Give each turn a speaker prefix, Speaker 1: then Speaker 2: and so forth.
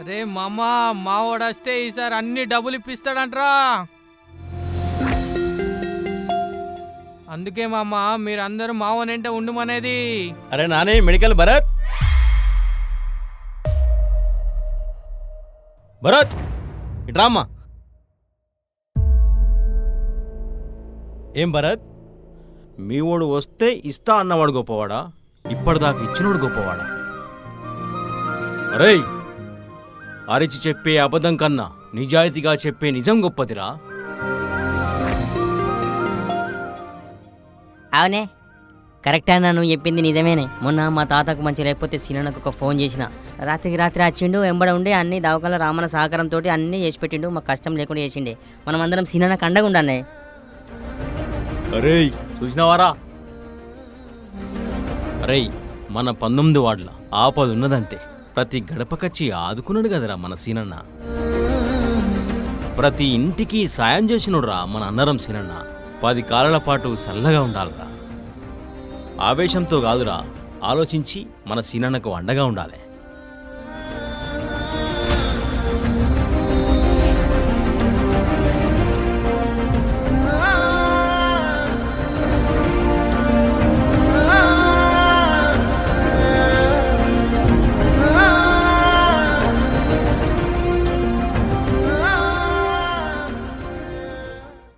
Speaker 1: అరే మామ మావాడు వస్తే ఈసారి అన్ని డబ్బులు ఇప్పిస్తాడంట్రా. అందుకే మామ మీరందరూ మావనంటే ఉండుమనేది.
Speaker 2: అరే నానే మెడికల్ భరత్. భరత్ ఇట్రామ్మా ఏం భరత్? మీ వాడు వస్తే ఇస్తా అన్నవాడు గొప్పవాడా? ఇప్పటిదాకా ఇచ్చినోడు గొప్పవాడా? అరేయ్! అరిచి చెప్పే అబద్ధం కన్నా నిజాయితీగా చెప్పే నిజం గొప్పదిరా.
Speaker 3: అవునే. కరెక్ట్ నువ్వు చెప్పింది నిజమేనే. మొన్న మా తాతకు మంచి లేకపోతే సినన్నకు ఒక ఫోన్ చేసిన. రాత్రికి రాత్రి వచ్చిండు వెంబడ ఉండి అన్ని దవకాల రామన సహకారంతో అన్నీ చేసి పెట్టిండు మాకు కష్టం లేకుండా చేసిండే. మనం అందరం సినన్నకు అండగా
Speaker 2: అరేయ్ చూసినవారా? అరేయ్ మన పంతొమ్మిది వాడ్ల ఆపద ఉన్నదంటే ప్రతి గడపకచ్చి ఆదుకున్నాడు కదరా మన సీనన్న. ప్రతి ఇంటికి సాయం చేసినోడ్రా మన అన్నరం సీనన్న. పది కాలాల పాటు చల్లగా ఉండాలిరా. ఆవేశంతో కాదురా ఆలోచించి మన సీనన్నకు అండగా ఉండాలి.